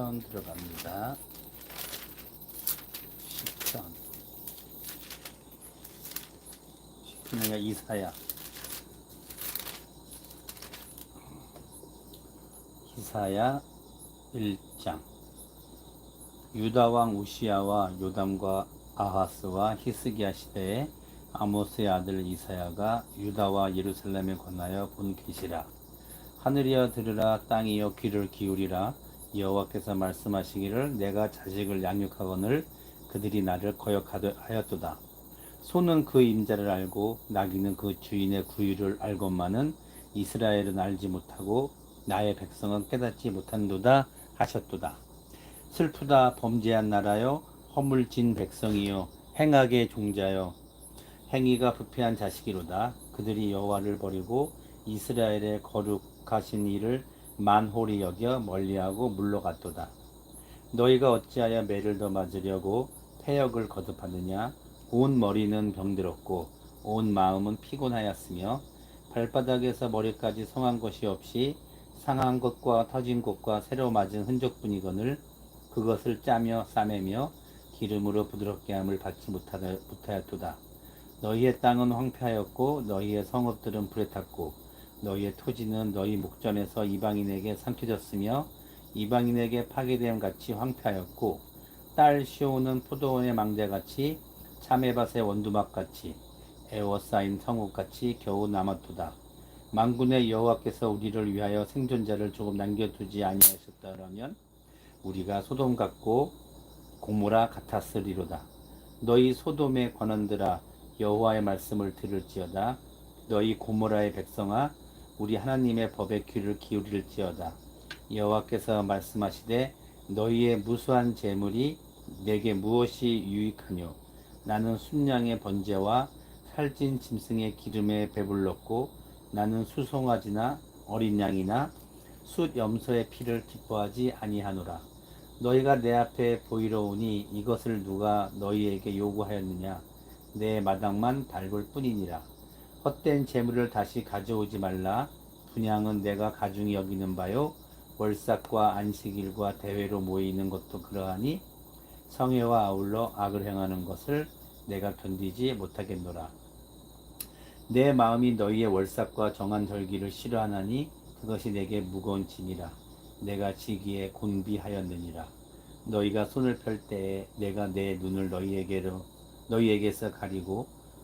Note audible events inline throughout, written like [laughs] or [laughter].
시편 들어갑니다. 시편. 시편은 이사야. 이사야 1장. 유다 왕 우시야와 요담과 아하스와 히스기야 시대에 아모스의 아들 이사야가 유다와 예루살렘에 관하여 본 계시라. 하늘이여 들으라 땅이여 귀를 기울이라 여호와께서 말씀하시기를 내가 자식을 양육하거늘 그들이 나를 거역하였도다. 소는 그 임자를 알고 나귀는 그 주인의 구유를 알건만은 이스라엘은 알지 못하고 나의 백성은 깨닫지 못한도다 하셨도다. 슬프다 범죄한 나라여 허물진 백성이여 행악의 종자여 행위가 부패한 자식이로다. 그들이 여호와를 버리고 이스라엘의 거룩하신 이를 만홀히 여겨 멀리하고 물러갔도다. 너희가 어찌하여 매를 더 맞으려고 폐역을 거듭하느냐? 온 머리는 병들었고 온 마음은 피곤하였으며 발바닥에서 머리까지 성한 것이 없이 상한 것과 터진 것과 새로 맞은 흔적뿐이거늘 그것을 짜며 싸매며 기름으로 부드럽게 함을 받지 못하였도다. 너희의 땅은 황폐하였고 너희의 성읍들은 불에 탔고 너희의 토지는 너희 목전에서 이방인에게 삼켜졌으며 이방인에게 파괴됨 같이 황폐하였고 딸 시오는 포도원의 망대같이 참외밭의 원두막같이 에워싸인 성읍같이 겨우 남았도다. 만군의 여호와께서 우리를 위하여 생존자를 조금 남겨두지 아니하셨다라면 우리가 소돔 같고 고모라 같았으리로다. 너희 소돔의 권원들아 여호와의 말씀을 들을지어다. 너희 고모라의 백성아 우리 하나님의 법에 귀를 기울일지어다. 여호와께서 말씀하시되 너희의 무수한 재물이 내게 무엇이 유익하뇨? 나는 순양의 번제와 살찐 짐승의 기름에 배불렀고 나는 수송아지나 어린 양이나 숫 염소의 피를 기뻐하지 아니하노라. 너희가 내 앞에 보이러 오니 이것을 누가 너희에게 요구하였느냐? 내 마당만 밟을 뿐이니라. 헛된 재물을 다시 가져오지 말라. 분양은 내가 가중히 여기는 바요. 월삭과 안식일과 대회로 모이는 것도 그러하니 성회와 아울러 악을 행하는 것을 내가 견디지 못하겠노라. 내 마음이 너희의 월삭과 정한 절기를 싫어하나니 그것이 내게 무거운 짐이라. 내가 지기에 곤비하였느니라. 너희가 손을 펼 때에 내가 내 눈을 너희에게로 너희에게서 가리고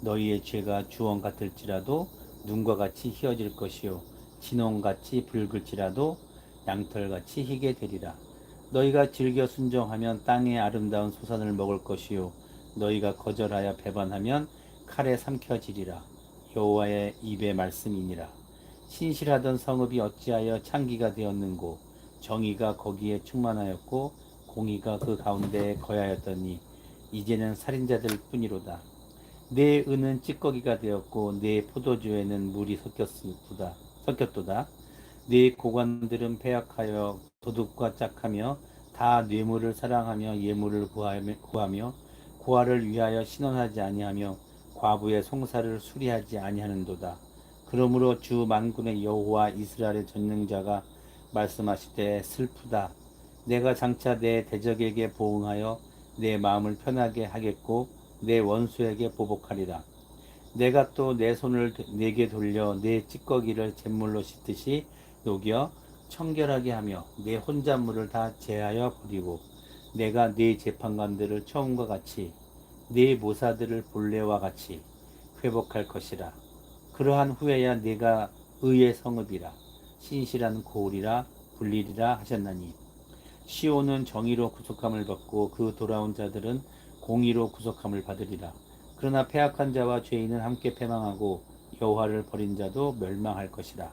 너희의 죄가 주원 같을지라도 눈과 같이 희어질 것이요. 진홍같이 붉을지라도 양털같이 희게 되리라. 너희가 즐겨 순종하면 땅의 아름다운 소산을 먹을 것이요. 너희가 거절하여 배반하면 칼에 삼켜지리라. 여호와의 입의 말씀이니라. 신실하던 성읍이 어찌하여 창기가 되었는고? 정의가 거기에 충만하였고 공의가 그 가운데에 거하였더니 이제는 살인자들 뿐이로다. 내 은은 찌꺼기가 되었고 내 포도주에는 물이 섞였도다. 섞였도다. 내 고관들은 패약하여 도둑과 짝하며 다 뇌물을 사랑하며 예물을 구하며 고아를 위하여 신원하지 아니하며 과부의 송사를 수리하지 아니하는도다. 그러므로 주 만군의 여호와 이스라엘의 전능자가 말씀하시되 슬프다. 내가 장차 내 대적에게 보응하여 내 마음을 편하게 하겠고 내 원수에게 보복하리라. 내가 또 내 손을 내게 돌려 내 찌꺼기를 잿물로 씻듯이 녹여 청결하게 하며 내 혼잣물을 다 제하여 버리고 내가 네 재판관들을 처음과 같이 네 모사들을 본래와 같이 회복할 것이라. 그러한 후에야 내가 의의 성읍이라 신실한 고울이라 불리리라 하셨나니 시온은 정의로 구속함을 받고 그 돌아온 자들은 공의로 구속함을 받으리라. 그러나 패악한 자와 죄인은 함께 패망하고 여호와를 버린 자도 멸망할 것이라.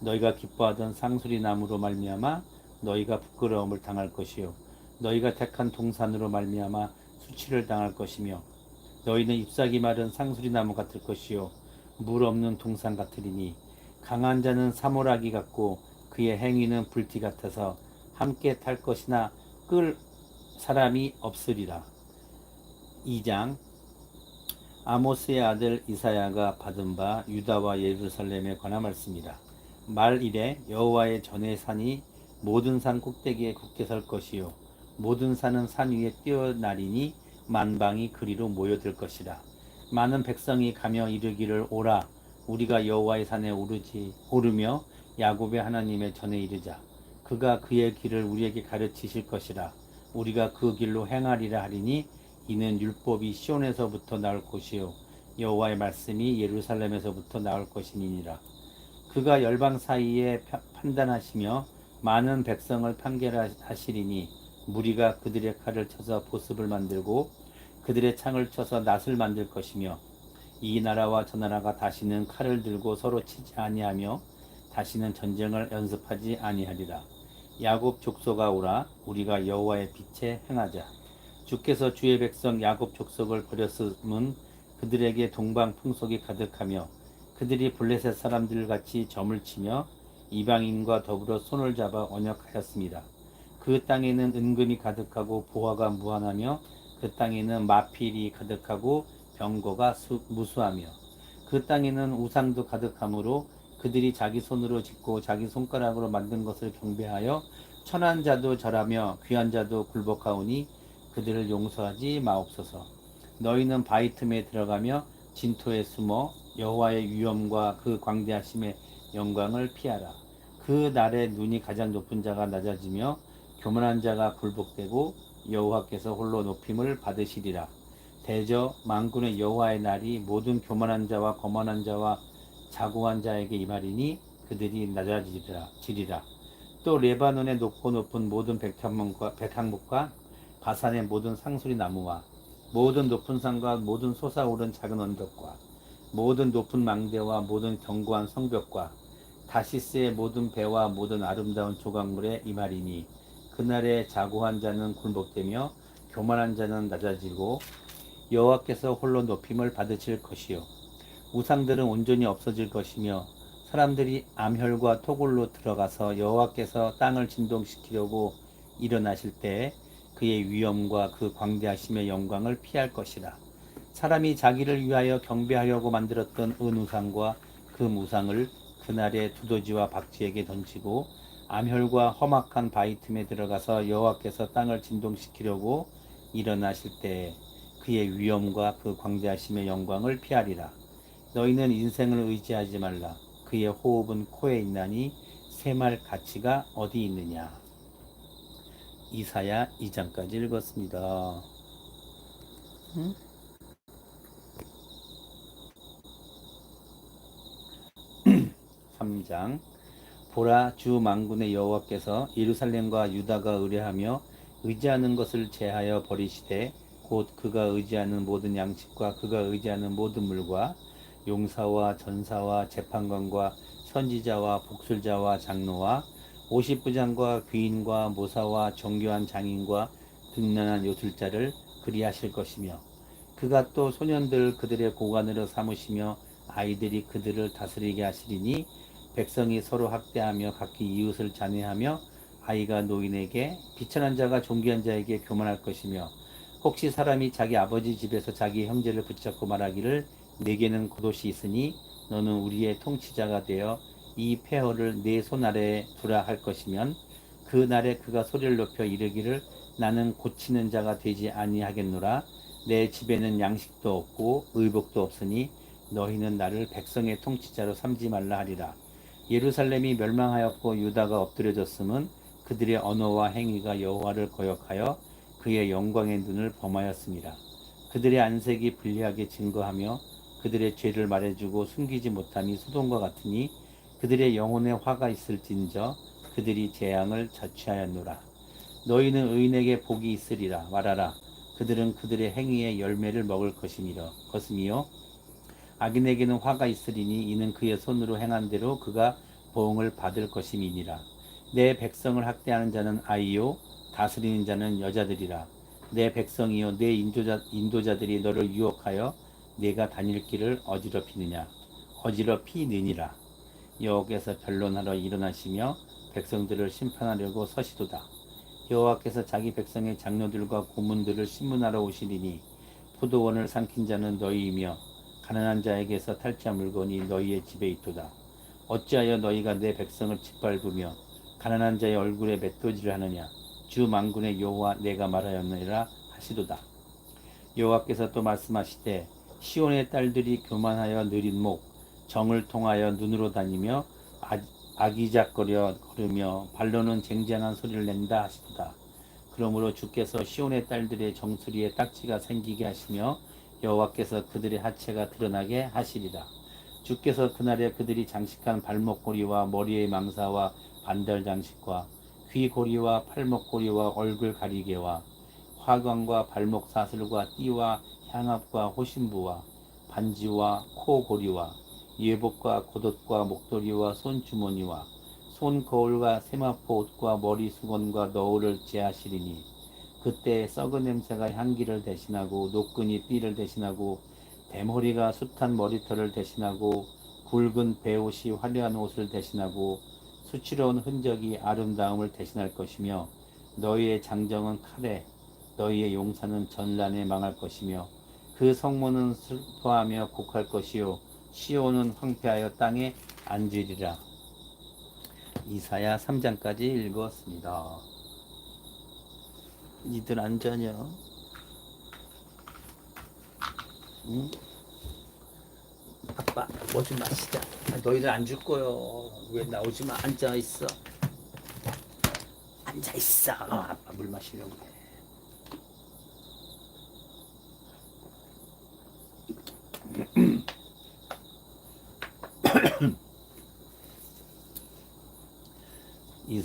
너희가 기뻐하던 상수리 나무로 말미암아 너희가 부끄러움을 당할 것이요 너희가 택한 동산으로 말미암아 수치를 당할 것이며 너희는 잎사귀 마른 상수리 나무 같을 것이요 물 없는 동산 같으리니 강한 자는 사모라기 같고 그의 행위는 불티 같아서 함께 탈 것이나 끌 사람이 없으리라. 2장 아모스의 아들 이사야가 받은 바 유다와 예루살렘에 관한 말씀이라. 말 이래 여호와의 전의 산이 모든 산 꼭대기에 굳게 설 것이요 모든 산은 산 위에 뛰어나리니 만방이 그리로 모여들 것이라. 많은 백성이 가며 이르기를 오라 우리가 여호와의 산에 오르지 오르며 야곱의 하나님의 전에 이르자 그가 그의 길을 우리에게 가르치실 것이라 우리가 그 길로 행하리라 하리니 이는 율법이 시온에서부터 나올 것이요 여호와의 말씀이 예루살렘에서부터 나올 것이니라 그가 열방 사이에 파- 판단하시며 많은 백성을 판결하시리니 무리가 그들의 칼을 쳐서 보습을 만들고 그들의 창을 쳐서 낫을 만들 것이며 이 나라와 저 나라가 다시는 칼을 들고 서로 치지 아니하며 다시는 전쟁을 연습하지 아니하리라. 야곱 족속아 오라 우리가 여호와의 빛에 행하자. 주께서 주의 백성 야곱 족속을 버렸음은 그들에게 동방 풍속이 가득하며 그들이 블레셋 사람들 같이 점을 치며 이방인과 더불어 손을 잡아 언역하였습니다. 그 땅에는 은금이 가득하고 보화가 무한하며 그 땅에는 마필이 가득하고 병거가 수- 무수하며 그 땅에는 우상도 가득하므로 그들이 자기 손으로 짓고 자기 손가락으로 만든 것을 경배하여 천한 자도 절하며 귀한 자도 굴복하오니 그들을 용서하지 마옵소서. 너희는 바위 틈에 들어가며 진토에 숨어 여호와의 위엄과 그 광대하심의 영광을 피하라. 그 날에 눈이 가장 높은 자가 낮아지며 교만한 자가 굴복되고 여호와께서 홀로 높임을 받으시리라. 대저 만군의 여호와의 날이 모든 교만한 자와 거만한 자와 자고한 자에게 임하리니 그들이 낮아지리라. 지리라. 또 레바논의 높고 높은 모든 백향목과, 백향목과 바산의 모든 상수리 나무와 모든 높은 산과 모든 솟아오른 작은 언덕과 모든 높은 망대와 모든 견고한 성벽과 다시스의 모든 배와 모든 아름다운 조각물에 임하리니 그날에 자고한 자는 굴복되며 교만한 자는 낮아지고 여호와께서 홀로 높임을 받으실 것이요. 우상들은 온전히 없어질 것이며 사람들이 암혈과 토굴로 들어가서 여호와께서 땅을 진동시키려고 일어나실 때 그의 위엄과 그 광대하심의 영광을 피할 것이라 사람이 자기를 위하여 경배하려고 만들었던 은우상과 그 무상을 그날에 두더지와 박쥐에게 던지고 암혈과 험악한 바위 틈에 들어가서 여호와께서 땅을 진동시키려고 일어나실 때 그의 위엄과 그 광대하심의 영광을 피하리라. 너희는 인생을 의지하지 말라. 그의 호흡은 코에 있나니 새 말 가치가 어디 있느냐. 이사야 2장까지 읽었습니다. 3장 [clears throat] 보라 주 만군의 여호와께서 예루살렘과 유다가 의뢰하며 의지하는 것을 제하여 버리시되 곧 그가 의지하는 모든 양식과 그가 의지하는 모든 물과 용사와 전사와 재판관과 선지자와 복술자와 장로와 오십부장과 귀인과 모사와 정교한 장인과 등란한 요술자를 그리하실 것이며 그가 또 소년들 그들의 고관으로 삼으시며 아이들이 그들을 다스리게 하시리니 백성이 서로 학대하며 각기 이웃을 잔해하며 아이가 노인에게 비천한 자가 존귀한 자에게 교만할 것이며 혹시 사람이 자기 아버지 집에서 자기 형제를 붙잡고 말하기를 내게는 겉옷이 있으니 너는 우리의 통치자가 되어 이 폐허를 내 손 아래에 두라 할 것이면 그 날에 그가 소리를 높여 이르기를 나는 고치는 자가 되지 아니하겠노라 내 집에는 양식도 없고 의복도 없으니 너희는 나를 백성의 통치자로 삼지 말라 하리라 예루살렘이 멸망하였고 유다가 엎드려졌음은 그들의 언어와 행위가 여호와를 거역하여 그의 영광의 눈을 범하였습니다. 그들의 안색이 불리하게 증거하며 그들의 죄를 말해주고 숨기지 못함이 소돔과 같으니 그들의 영혼에 화가 있을진저 그들이 재앙을 자취하였노라. 너희는 의인에게 복이 있으리라 말하라. 그들은 그들의 행위의 열매를 먹을 것이니라. 것이며 악인에게는 화가 있으리니 이는 그의 손으로 행한 대로 그가 보응을 받을 것임이니라. 내 백성을 학대하는 자는 아이요 다스리는 자는 여자들이라 내 백성이요 내 인도자 인도자들이 너를 유혹하여 내가 다닐 길을 어지럽히느냐 어지럽히느니라 여호와께서 변론하러 일어나시며 백성들을 심판하려고 서시도다. 여호와께서 자기 백성의 장로들과 고문들을 신문하러 오시리니 포도원을 삼킨 자는 너희이며 가난한 자에게서 탈취한 물건이 너희의 집에 있도다. 어찌하여 너희가 내 백성을 짓밟으며 가난한 자의 얼굴에 맷도질을 하느냐? 주 만군의 여호와 내가 말하였느니라 하시도다. 여호와께서 또 말씀하시되 시온의 딸들이 교만하여 느린 목 정을 통하여 눈으로 다니며 아- 아기작거려 걸으며 발로는 쟁쟁한 소리를 낸다 하시도다. 그러므로 주께서 시온의 딸들의 정수리에 딱지가 생기게 하시며 여호와께서 그들의 하체가 드러나게 하시리라. 주께서 그날에 그들이 장식한 발목고리와 머리의 망사와 반달 장식과 귀고리와 팔목고리와 얼굴 가리개와 화관과 발목 사슬과 띠와 향압과 호신부와 반지와 코고리와 예복과 겉옷과 목도리와 손주머니와 손거울과 세마포 옷과 머리 수건과 너울을 제하시리니 그때 썩은 냄새가 향기를 대신하고 노끈이 띠를 대신하고 대머리가 숱한 머리털을 대신하고 굵은 배옷이 화려한 옷을 대신하고 수치로운 흔적이 아름다움을 대신할 것이며 너희의 장정은 칼에 너희의 용사는 전란에 망할 것이며 그 성문은 슬퍼하며 곡할 것이요 시온은 황폐하여 땅에 앉으리라. 이사야 3장까지 읽었습니다. 니들 안 자냐? 응? 아빠 뭐 좀 마시자. 아, 너희들 안 줄 거요. 왜 나오지 마. 앉아 있어. 앉아 있어. 아빠 물 마시려고 해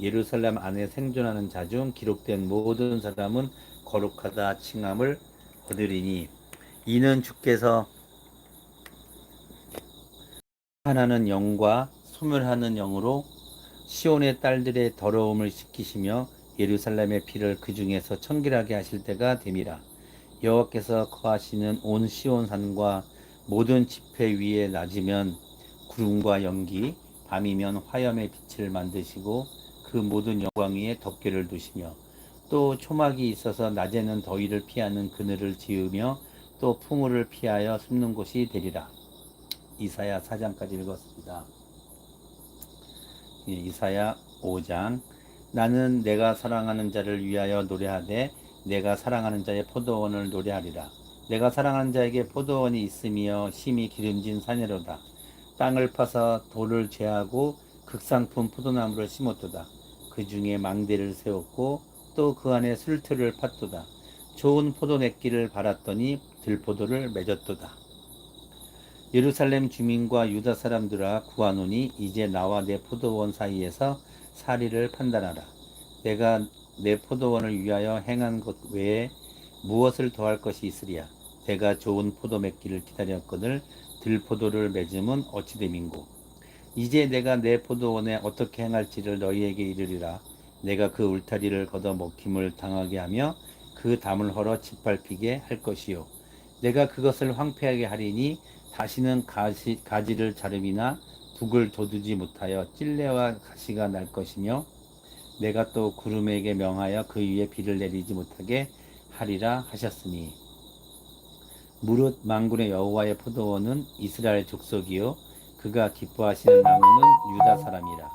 예루살렘 안에 생존하는 자 중 기록된 모든 사람은 거룩하다 칭함을 얻으리니 이는 주께서 하나는 영과 소멸하는 영으로 시온의 딸들의 더러움을 씻기시며 예루살렘의 피를 그 중에서 청결하게 하실 때가 됨이라. 여호와께서 거하시는 온 시온 산과 모든 지폐 위에 낮이면 구름과 연기 밤이면 화염의 빛을 만드시고 그 모든 영광 위에 덮개를 두시며 또 초막이 있어서 낮에는 더위를 피하는 그늘을 지으며 또 풍우를 피하여 숨는 곳이 되리라. 이사야 4장까지 읽었습니다. 예, 이사야 5장 나는 내가 사랑하는 자를 위하여 노래하되 내가 사랑하는 자의 포도원을 노래하리라. 내가 사랑하는 자에게 포도원이 있으며 심히 기름진 산이로다. 땅을 파서 돌을 제하고 극상품 포도나무를 심었도다. 그 중에 망대를 세웠고 또 그 안에 술틀을 팠도다. 좋은 포도 맺기를 바랐더니 들포도를 맺었도다. 예루살렘 주민과 유다 사람들아 구하노니 이제 나와 내 포도원 사이에서 사리를 판단하라. 내가 내 포도원을 위하여 행한 것 외에 무엇을 더할 것이 있으리야. 내가 좋은 포도 맺기를 기다렸거늘 들포도를 맺음은 어찌 됨인고. 이제 내가 내 포도원에 어떻게 행할지를 너희에게 이르리라. 내가 그 울타리를 걷어 먹힘을 당하게 하며 그 담을 헐어 짓밟히게 할 것이요. 내가 그것을 황폐하게 하리니 다시는 가시, 가지를 자름이나 북을 돋우지 못하여 찔레와 가시가 날 것이며 내가 또 구름에게 명하여 그 위에 비를 내리지 못하게 하리라 하셨으니 무릇 만군의 여호와의 포도원은 이스라엘 족속이요 그가 기뻐하시는 나무는 유다 사람이라.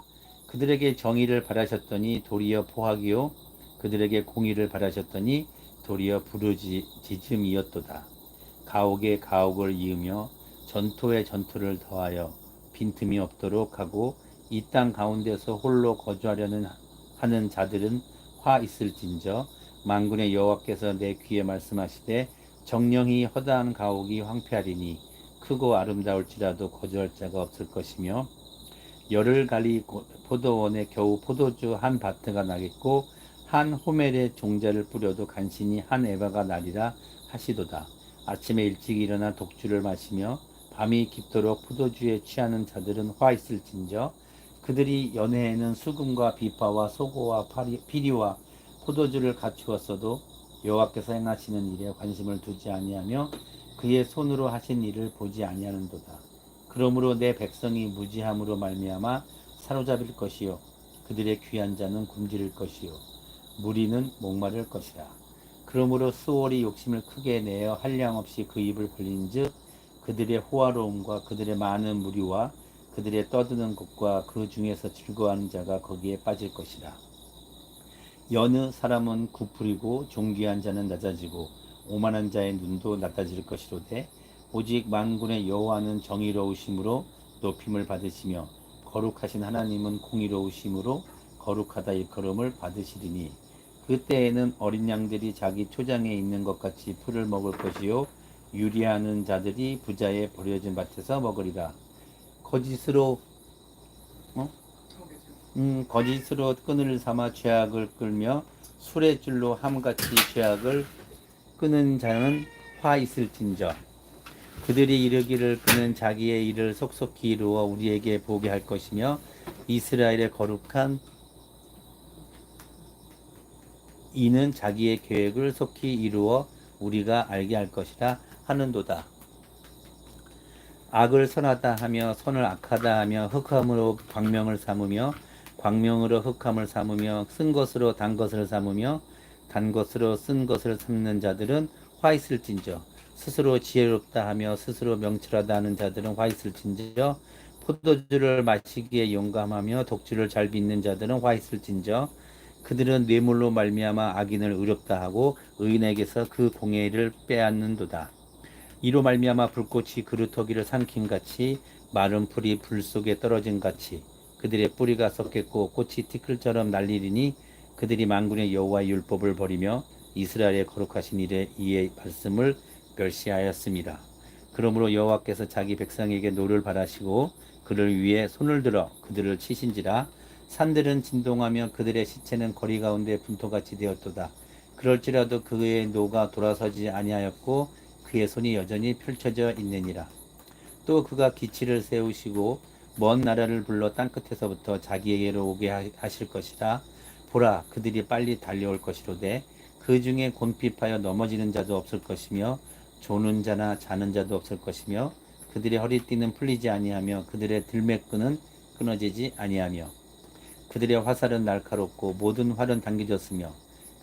그들에게 정의를 바라셨더니 도리어 포악이요. 그들에게 공의를 바라셨더니 도리어 부르짖음이었도다. 가옥에 가옥을 이으며 전토에 전토를 더하여 빈틈이 없도록 하고 이 땅 가운데서 홀로 거주하려는 하는 자들은 화 있을진저 만군의 여호와께서 내 귀에 말씀하시되 정령이 허다한 가옥이 황폐하리니 크고 아름다울지라도 거주할 자가 없을 것이며 열을 갈리 고- 포도원에 겨우 포도주 한 바트가 나겠고 한 호멜에 종자를 뿌려도 간신히 한 에바가 나리라 하시도다. 아침에 일찍 일어나 독주를 마시며 밤이 깊도록 포도주에 취하는 자들은 화 있을진저 그들이 연회에는 수금과 비파와 소고와 파리, 피리와 포도주를 갖추었어도 여호와께서 행하시는 일에 관심을 두지 아니하며 그의 손으로 하신 일을 보지 아니하는도다. 그러므로 내 백성이 무지함으로 말미암아 사로잡힐 것이요 그들의 귀한 자는 굶주릴 것이요 무리는 목마를 것이라. 그러므로 수월이 욕심을 크게 내어 한량 없이 그 입을 벌린즉 그들의 호화로움과 그들의 많은 무리와 그들의 떠드는 것과 그 중에서 즐거워하는 자가 거기에 빠질 것이라. 여느 사람은 구풀이고 존귀한 자는 낮아지고 오만한 자의 눈도 낮아질 것이로되 오직 만군의 여호와는 정의로우심으로 높임을 받으시며 거룩하신 하나님은 공의로우심으로 거룩하다 일컬음을 받으시리니 그때에는 어린 양들이 자기 초장에 있는 것 같이 풀을 먹을 것이요 유리하는 자들이 부자의 버려진 밭에서 먹으리라 거짓으로 어? 음, 거짓으로 끈을 삼아 죄악을 끌며 술의 줄로 함같이 죄악을 끄는 자는 화 있을진저 그들이 이르기를 그는 자기의 일을 속속히 이루어 우리에게 보게 할 것이며 이스라엘의 거룩한 이는 자기의 계획을 속히 이루어 우리가 알게 할 것이라 하는도다. 악을 선하다 하며 선을 악하다 하며 흑함으로 광명을 삼으며 광명으로 흑함을 삼으며 쓴 것으로 단 것을 삼으며 단 것으로 쓴 것을 삼는 자들은 화 있을진저 스스로 지혜롭다 하며 스스로 명철하다 하는 자들은 화 있을진저 포도주를 마시기에 용감하며 독주를 잘 빚는 자들은 화 있을진저 그들은 뇌물로 말미암아 악인을 의롭다 하고 의인에게서 그 공의를 빼앗는도다. 이로 말미암아 불꽃이 그루터기를 삼킨 같이 마른 풀이 불 속에 떨어진 같이 그들의 뿌리가 썩겠고 꽃이 티끌처럼 날리리니 그들이 만군의 여호와의 율법을 버리며 이스라엘의 거룩하신 일에 이의 말씀을 멸시하였습니다. 그러므로 여호와께서 자기 백성에게 노를 바라시고 그를 위해 손을 들어 그들을 치신지라 산들은 진동하며 그들의 시체는 거리 가운데 분토같이 되었도다. 그럴지라도 그의 노가 돌아서지 아니하였고 그의 손이 여전히 펼쳐져 있느니라. 또 그가 기치를 세우시고 먼 나라를 불러 땅끝에서부터 자기에게로 오게 하- 하실 것이라. 보라, 그들이 빨리 달려올 것이로되 그 중에 곤핍하여 넘어지는 자도 없을 것이며 조는 자나 자는 자도 없을 것이며 그들의 허리띠는 풀리지 아니하며 그들의 들매끈은 끊어지지 아니하며 그들의 화살은 날카롭고 모든 활은 당겨졌으며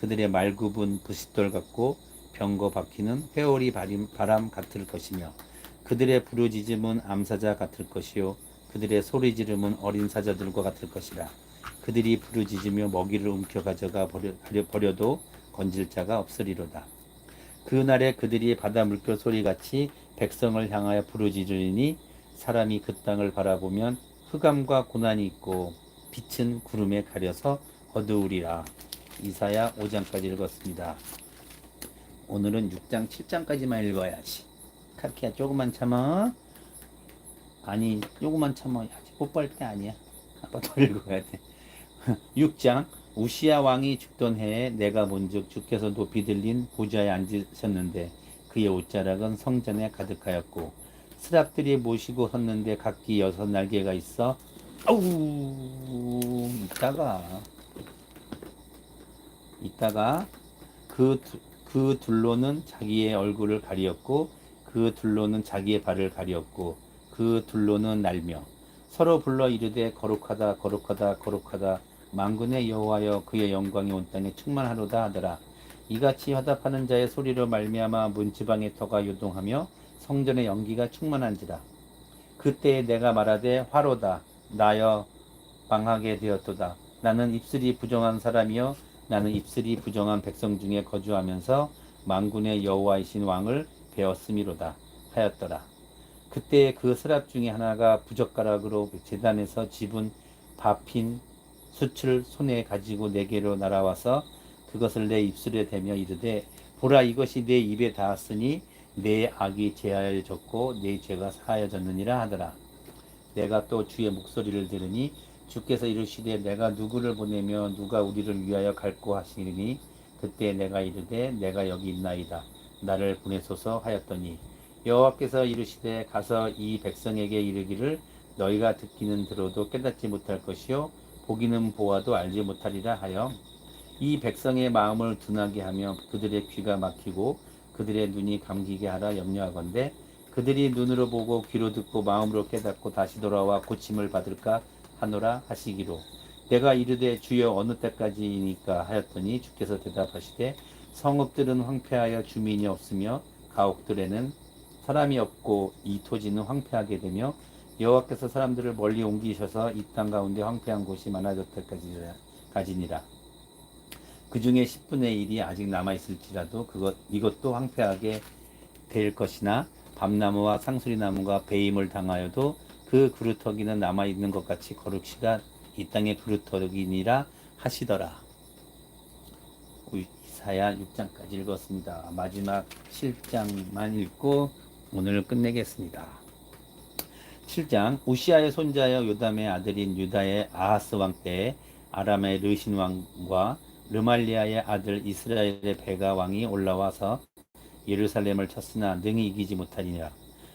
그들의 말굽은 부싯돌 같고 병거 바퀴는 회오리 바람, 같을 것이며 그들의 부르짖음은 암사자 같을 것이요 그들의 소리 지름은 어린 사자들과 같을 것이라 그들이 부르짖으며 먹이를 움켜 가져가 버려, 버려 도 건질 자가 없으리로다 그 날에 그들이 바다 물결 소리같이 백성을 향하여 부르짖으리니 사람이 그 땅을 바라보면 흑암과 고난이 있고 빛은 구름에 가려서 어두우리라. 이사야 5장까지 읽었습니다. 오늘은 6장 7장까지만 읽어야지. 카키야 조금만 참아. 아니 조금만 참아야지. 뽀뽀할 때 아니야. 아빠 더 읽어야 돼. [laughs] 6장 우시야 왕이 죽던 해에 내가 본즉 주께서 높이 들린 보좌에 앉으셨는데 그의 옷자락은 성전에 가득하였고 스랍들이 모시고 섰는데 각기 여섯 날개가 있어 아우 이따가 이따가 그, 두- 그 둘로는 자기의 얼굴을 가리었고 그 둘로는 자기의 발을 가리었고 그 둘로는 날며 서로 불러 이르되 거룩하다 거룩하다 거룩하다 만군의 여호와여 그의 영광이 온 땅에 충만하로다 하더라 이같이 화답하는 자의 소리로 말미암아 문지방의 터가 요동하며 성전의 연기가 충만한지라 그때에 내가 말하되 화로다 나여 방하게 되었도다. 나는 입술이 부정한 사람이요 나는 입술이 부정한 백성 중에 거주하면서 만군의 여호와이신 왕을 배웠음이로다 하였더라. 그때 그 스랍 중에 하나가 부젓가락으로 제단에서 집은 밥힌 숯을 손에 가지고 내게로 날아와서 그것을 내 입술에 대며 이르되 보라 이것이 내 입에 닿았으니 내 악이 제하여졌고 내 죄가 사하여졌느니라 하더라. 내가 또 주의 목소리를 들으니 주께서 이르시되 내가 누구를 보내며 누가 우리를 위하여 갈고 하시니 그때 내가 이르되 내가 여기 있나이다 나를 보내소서 하였더니 여호와께서 이르시되 가서 이 백성에게 이르기를 너희가 듣기는 들어도 깨닫지 못할 것이요 보기는 보아도 알지 못하리라 하여 이 백성의 마음을 둔하게 하며 그들의 귀가 막히고 그들의 눈이 감기게 하라 염려하건대 그들이 눈으로 보고 귀로 듣고 마음으로 깨닫고 다시 돌아와 고침을 받을까 하노라 하시기로 내가 이르되 주여 어느 때까지니까 하였더니 주께서 대답하시되 성읍들은 황폐하여 주민이 없으며 가옥들에는 사람이 없고 이 토지는 황폐하게 되며 여호와께서 사람들을 멀리 옮기셔서 이 땅 가운데 황폐한 곳이 많아졌다까지니라 그 중에 10분의 1이 아직 남아 있을지라도 그것 이것도 황폐하게 될 것이나 밤나무와 상수리나무가 배임을 당하여도 그 그루터기는 남아 있는 것 같이 거룩시가 이 땅의 그루터기니라 하시더라. 이사야 6장까지 읽었습니다. 마지막 7장만 읽고 오늘 끝내겠습니다. 7장 우시아의 손자여 요담의 아들인 유다의 아하스 왕 때에 아람의 르신 왕과 르말리아의 아들 이스라엘의 베가 왕이 올라와서 예루살렘을 쳤으나 능히 이기지 못하니라.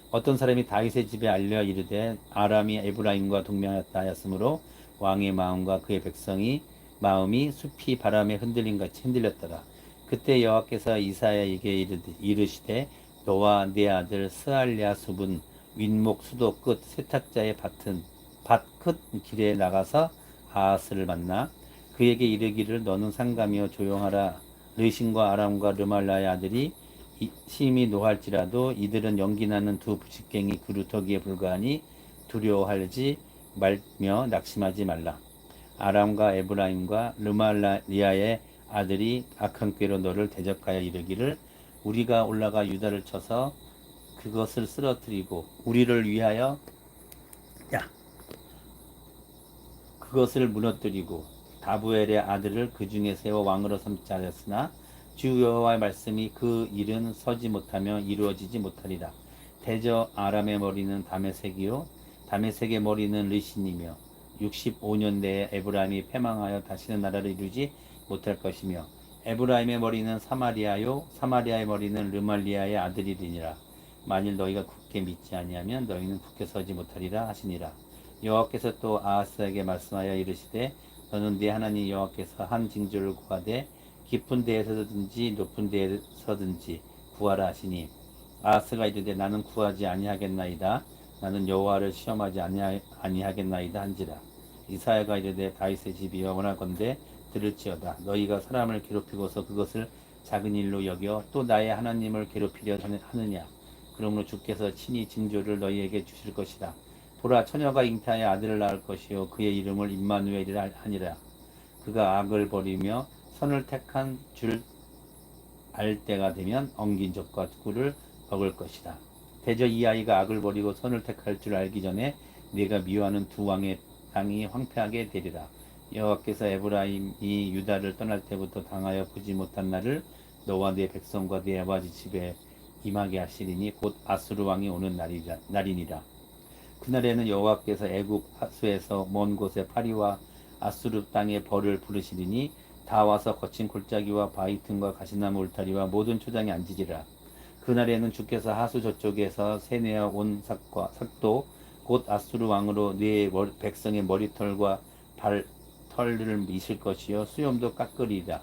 어떤 사람이 다윗의 집에 알려 이르되 아람이 에브라임과 동맹하였다 하였으므로 왕의 마음과 그의 백성이 마음이 숲이 바람에 흔들린 같이 흔들렸더라. 그때 여호와께서 이사야에게 이르시되 너와 네 아들 스알랴 숲은 윗목 수도 끝 세탁자의 밭은 밭 끝 길에 나가서 아하스를 만나 그에게 이르기를 너는 상감이여 조용하라 르신과 아람과 르말라의 아들이 심히 노할지라도 이들은 연기나는 두 부식갱이 그루터기에 불과하니 두려워하지 말며 낙심하지 말라. 아람과 에브라임과 르말리아의 아들이 악한 꾀로 너를 대적하여 이르기를 우리가 올라가 유다를 쳐서 그것을 쓰러뜨리고 우리를 위하여 야 그것을 무너뜨리고 다부엘의 아들을 그 중에 세워 왕으로 삼자 하였으나 주 여호와의 말씀이 그 일은 서지 못하며 이루어지지 못하리라. 대저 아람의 머리는 다메색이요 다메색의 머리는 르신이며 65년 내에 에브라임이 패망하여 다시는 나라를 이루지 못할 것이며 에브라임의 머리는 사마리아요 사마리아의 머리는 르말리아의 아들이리니라. 만일 너희가 굳게 믿지 아니하면 너희는 굳게 서지 못하리라 하시니라. 여호와께서 또 아하스에게 말씀하여 이르시되 너는 네 하나님 여호와께서 한 징조를 구하되 깊은 데에서든지 높은 데에서든지 구하라 하시니 아하스가 이르되 나는 구하지 아니하겠나이다. 나는 여호와를 시험하지 아니하, 아니하겠나이다 한지라. 이사야가 이르되 다윗의 집이 영원하건대 들을지어다. 너희가 사람을 괴롭히고서 그것을 작은 일로 여겨 또 나의 하나님을 괴롭히려 하느냐 그러므로 주께서 친히 징조를 너희에게 주실 것이다 보라 처녀가 잉타의 아들을 낳을 것이요 그의 이름을 임마누엘이라 하니라 그가 악을 버리며 선을 택한 줄 알 때가 되면 엉긴 적과 꿀을 먹을 것이다. 대저 이 아이가 악을 버리고 선을 택할 줄 알기 전에 네가 미워하는 두 왕의 땅이 황폐하게 되리라. 여호와께서 에브라임이 유다를 떠날 때부터 당하여 보지 못한 날을 너와 네 백성과 네 아버지 집에 임하게 하시리니 곧 아수르 왕이 오는 날이라, 날이니라. 그날에는 여호와께서 애국 하수에서 먼 곳에 파리와 아수르 땅에 벌을 부르시리니 다 와서 거친 골짜기와 바위 틈과 가시나무 울타리와 모든 초장에 앉으리라. 그날에는 주께서 하수 저쪽에서 세내어 온 삭과 삭도 곧 아수르 왕으로 네 백성의 머리털과 발 털을 미실 것이요 수염도 깎으리라.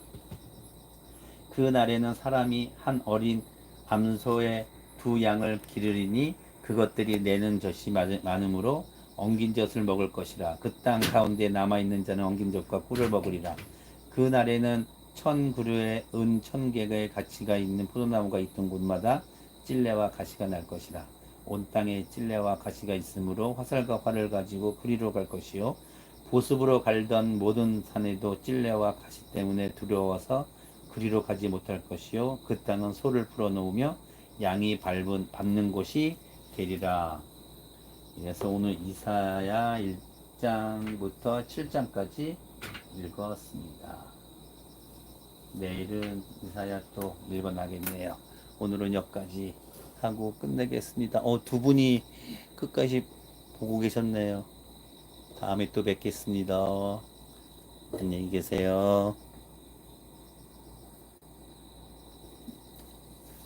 그 날에는 사람이 한 어린 암소의 두 양을 기르리니 그것들이 내는 젖이 많으므로 엉긴 젖을 먹을 것이라. 그 땅 가운데 남아 있는 자는 엉긴 젖과 꿀을 먹으리라. 그 날에는 천 그루의 은 천 개의 가치가 있는 포도나무가 있던 곳마다 찔레와 가시가 날 것이라. 온 땅에 찔레와 가시가 있으므로 화살과 활을 가지고 그리로 갈 것이요 보습으로 갈던 모든 산에도 찔레와 가시 때문에 두려워서 그리로 가지 못할 것이요 그 땅은 소를 풀어놓으며 양이 밟은 밟는 곳이 되리라. 그래서 오늘 이사야 1장부터 7장까지 읽었습니다. 내일은 이사야 또 읽어나겠네요. 오늘은 여기까지 하고 끝내겠습니다. 어, 두 분이 끝까지 보고 계셨네요. 다음에 또 뵙겠습니다. 안녕히 계세요.